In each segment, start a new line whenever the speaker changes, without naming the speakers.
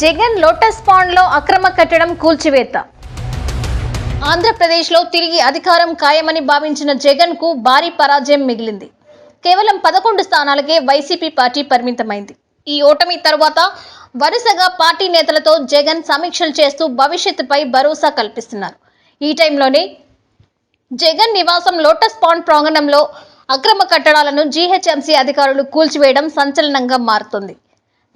Jagan lotus పాండ్లో అక్రమ కట్టడం కూల్చివేత. ఆంధ్రప్రదేశ్లో తిరిగి అధికారం ఖాయమని భావించిన జగన్కు భారీ పరాజయం మిగిలింది. కేవలం పదకొండు స్థానాలకే వైసీపీ పార్టీ పరిమితమైంది. ఈ ఓటమి తరువాత వరుసగా పార్టీ నేతలతో జగన్ సమీక్షలు చేస్తూ భవిష్యత్తుపై భరోసా కల్పిస్తున్నారు. ఈ టైంలోనే జగన్ నివాసం లోటస్ పాండ్ ప్రాంగణంలో అక్రమ కట్టడాలను జీహెచ్ఎంసీ అధికారులు కూల్చివేయడం సంచలనంగా మారుతుంది.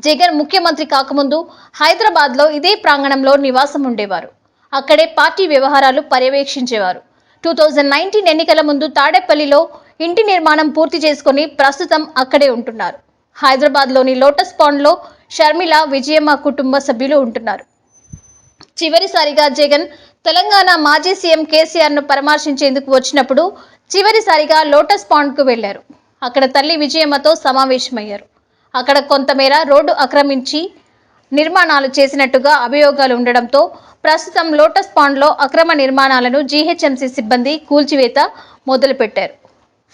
జగన్ ముఖ్యమంత్రి కాకముందు హైదరాబాద్లో ఇదే ప్రాంగణంలో నివాసం ఉండేవారు. అక్కడే పార్టీ వ్యవహారాలు పర్యవేక్షించేవారు. టూ థౌజండ్ నైన్టీన్ ఎన్నికల ముందు తాడేపల్లిలో ఇంటి నిర్మాణం పూర్తి చేసుకుని ప్రస్తుతం అక్కడే ఉంటున్నారు. హైదరాబాద్లోని లోటస్ పాండ్లో షర్మిల విజయమ్మ కుటుంబ సభ్యులు ఉంటున్నారు. చివరిసారిగా జగన్ తెలంగాణ మాజీ సీఎం కేసీఆర్ను పరామర్శించేందుకు వచ్చినప్పుడు చివరిసారిగా లోటస్ పాండ్కు వెళ్ళారు. అక్కడ తల్లి విజయమ్మతో సమావేశమయ్యారు. అక్కడ కొంతమేర రోడ్డు ఆక్రమించి నిర్మాణాలు చేసినట్టుగా అభియోగాలు ఉండడంతో ప్రస్తుతం లోటస్ పాండ్లో అక్రమ నిర్మాణాలను జీహెచ్ఎంసీ సిబ్బంది కూల్చివేత మొదలుపెట్టారు.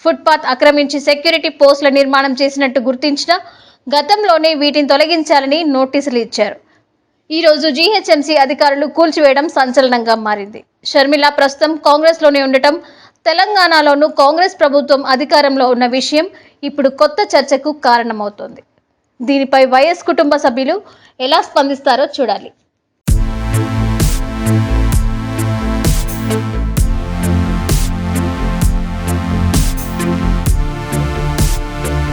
ఫుట్పాత్ ఆక్రమించి సెక్యూరిటీ పోస్టుల నిర్మాణం చేసినట్టు గుర్తించిన గతంలోనే వీటిని తొలగించాలని నోటీసులు ఇచ్చారు. ఈరోజు జీహెచ్ఎంసీ అధికారులు కూల్చివేయడం సంచలనంగా మారింది. షర్మిల ప్రస్తుతం కాంగ్రెస్లోనే ఉండటం తెలంగాణలోనూ కాంగ్రెస్ ప్రభుత్వం అధికారంలో ఉన్న విషయం ఇప్పుడు కొత్త చర్చకు కారణమవుతోంది. దీనిపై వైఎస్ కుటుంబ సభ్యులు ఎలా స్పందిస్తారో చూడాలి.